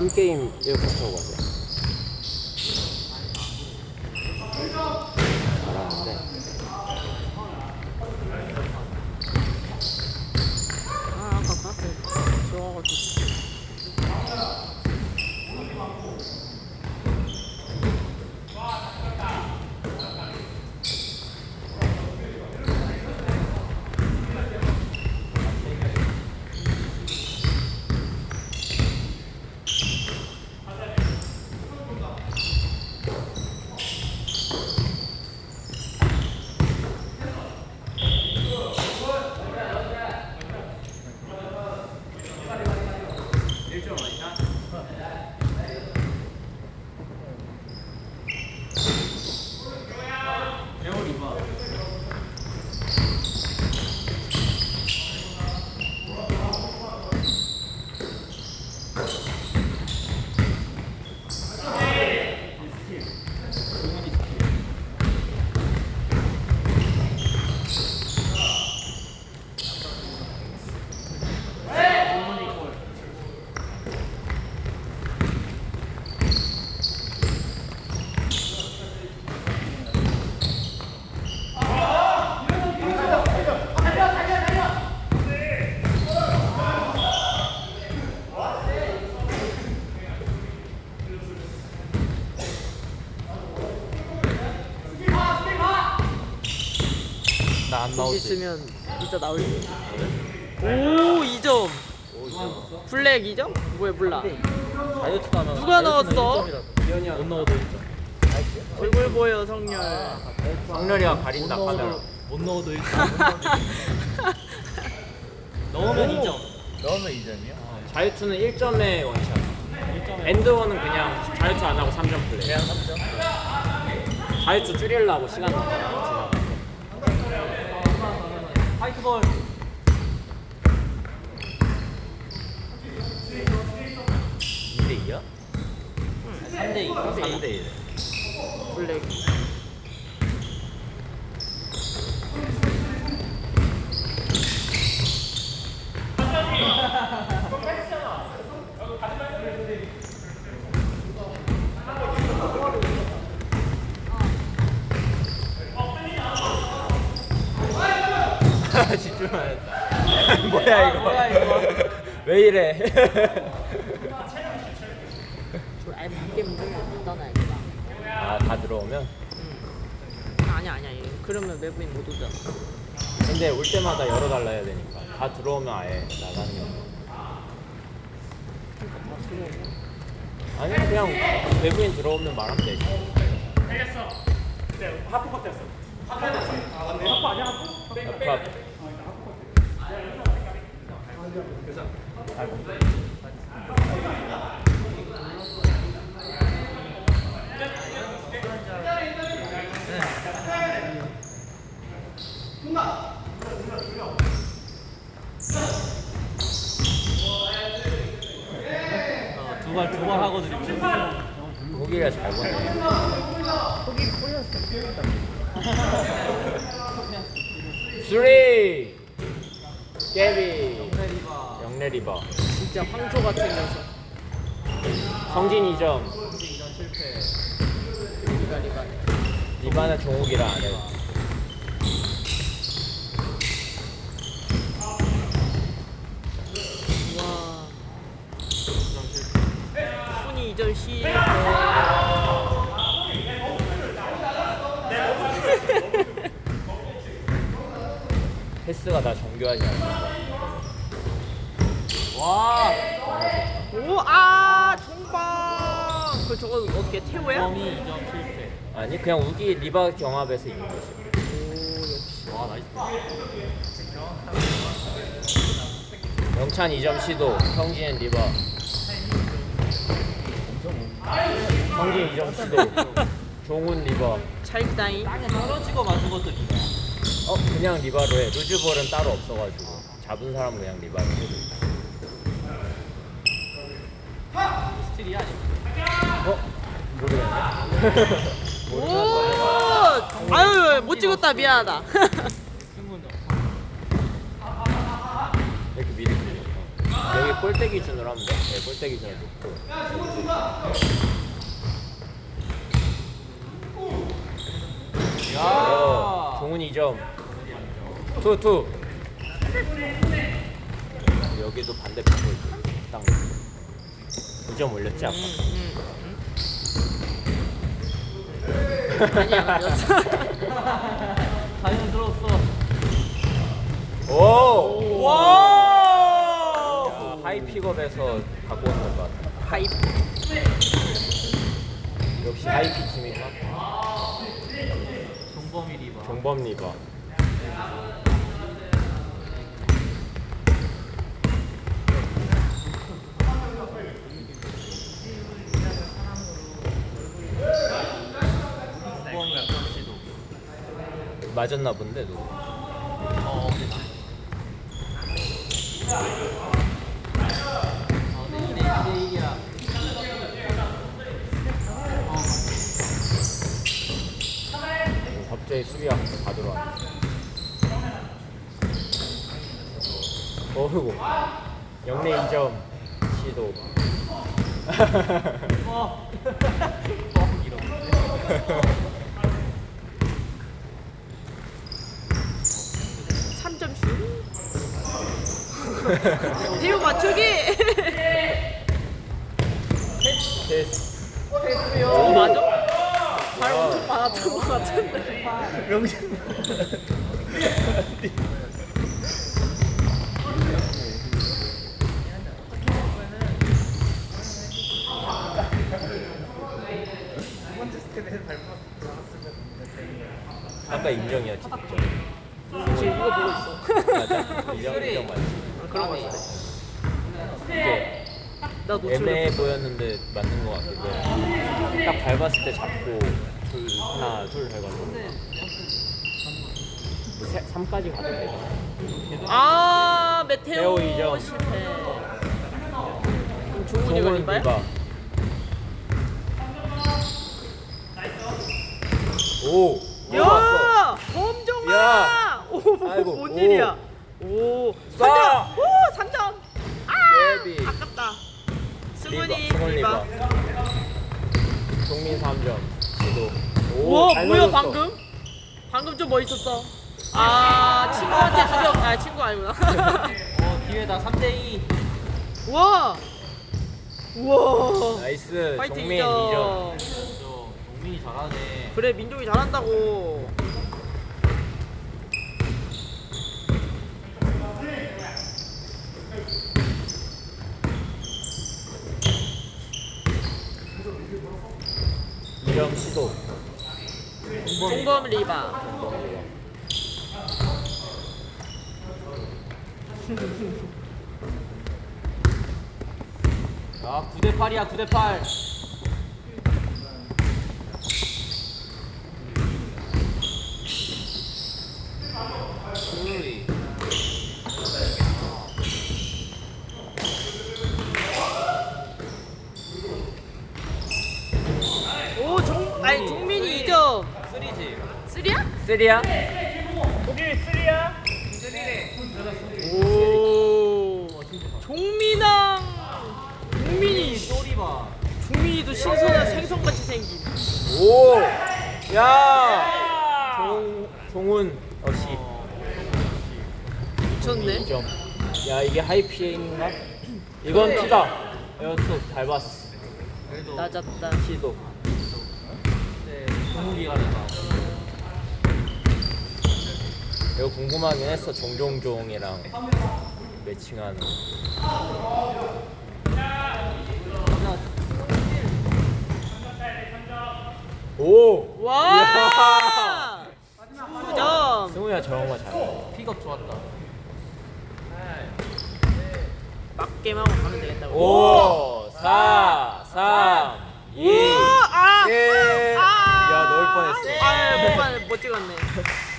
3게임 이렇게 하고 가세요. 잘하는데. 아 아까 카페 좋아가지고 나 안 나오지. 있으면 이따 나올 때. 오 2점 블랙 2점? 뭐야 몰라 다이어트도 안 하고. 누가 넣었어? 못 넣어도 1점. 얼굴 보여 성렬 성렬이가 가린다 카메라. 못 넣어도 1점. 넣으면 2점. 넣으면 2점이야? 자유투는 1점에 원샷. 엔드원은 그냥 자유투 안 하고 3점 플레이. 그냥 3점. 자유투 줄이려고 시간 더지 나가. 화이트볼. 2대 2야? 3대 2. 3대 1. 블랙 뭐야 이거? 뭐야, 이거? 왜 이래? 저 아예 밖에 문을 안 닫아야겠다. 아 다 들어오면? 아니야 아니야. 얘. 그러면 외부인 못 오잖아 근데 올 때마다 열어달라 해야 되니까. 다 들어오면 아예 나가는 게 아니 그냥 외부인 들어오면 말하면 되지. 하프 두발 두 발 하고 쓰리. 깨비 영래 리버. 진짜 황소 같은 녀석. 성진 2점 리가 리가 리바는 종욱이라 안 해. 와. 순위 2점 시 패스가 다 정교하지 않아 와. 오아 종방 그 저거 어떻게 태워야? 오 범이 2점 실패. 아니 그냥 우기 리바 경합에서 이긴 거지 역시 와 나이스. 영찬 2점 시도 성진은 리바 성진 2점 시도 종훈 리바 찰다잉 땅에 떨어지고 맞은 것도 리바. 어 그냥 리바로 해 루즈볼은 따로 없어가지고 잡은 사람은 그냥 리바로 해 어? 모르겠네 오 아유 못 찍었다 미안하다. 이렇게 미리 들려 여기 골대 기준으로 하면 돼. 네, 골대 기준으로 놓고. 야. 어, 종훈 2점. 투, 투. 여기도 반대편 골. 딱 2점 올렸지, 아까? 음, 음. 아니야 아니었어. 자연스러웠어. 오! 와. 야, 하이 픽업에서 갖고 오는 것 같아. 하이. 역시 하이 픽 팀인가? 종범이 리바. 정범 리바. 종범이 역시도. 맞았나 본데, 누구? 어. 아, 근데 2대 2대 1이야. 갑자기 수비가 다 들어와. 어이구. 영내 2점 시도. 어. 뻥 이런. 3점 슛. 대우 맞추기. 됐어. 어 맞아? 발 엄청 많았던 것 같은데. 명신. 아까 인정이야 진짜. 지금 이거 보고 있어. 맞아. 인정 인정 맞지. 그런 거 같아. 이게 나 노출. 애매해 보였는데 맞는 것 같기도 해. 딱 밟았을 때 잡고 둘 하나 둘 해가지고 뭐 세, 3까지 가도 되잖아. 아 메테오 메테오 이점. 실패. 그럼 종훈이가 종훈 리바야? 리바. 오. 오 왔어. 야, 범정아. 야. 오, 아이고, 뭔 오. 일이야? 오, 쏴. 3점. 오, 3점. 아, 예비. 아깝다. 승훈이 리바. 승훈 리바. 리바. 종민 3점. 지도. 오, 잘 뭐야 넣었어. 방금? 방금 좀 멋있었어. 아, 친구한테 주력. 아, 친구 아니구나. 어, 기회다. 3대 2. 우와. 우와. 나이스. 파이팅 종민 2점. 2점. 저 종민이 잘하네. 그래, 민종이 잘한다고. 이점 시도. 종범 리바. 아, 9대 8이야. 9대 8. 우이. 오, 종, 아니 종민이 2점. 3지. 3야? 쓰리야? 오. 종민왕. 종민이 쇼리바. 종민이도 신선한 생선같이 생긴. 오. 야. 종 종훈 역시 미쳤네. 2점. 야 이게 하이피에인가? 이건 투다. 이건 투 밟았어. 그래도 낮았다. 시도. 네, 종욱이가 리바. 이거 궁금하긴 했어 종종종이랑 매칭하는. 오. 와. 9점. 승우야 저런 거 잘해. 픽업 좋았다. 맞게만 하고 가면 되겠다. 5, 4, 3, 2, 우와, 아, 1. 아, 야, 넣을 뻔했어. 아, 못, 봤네, 못 찍었네.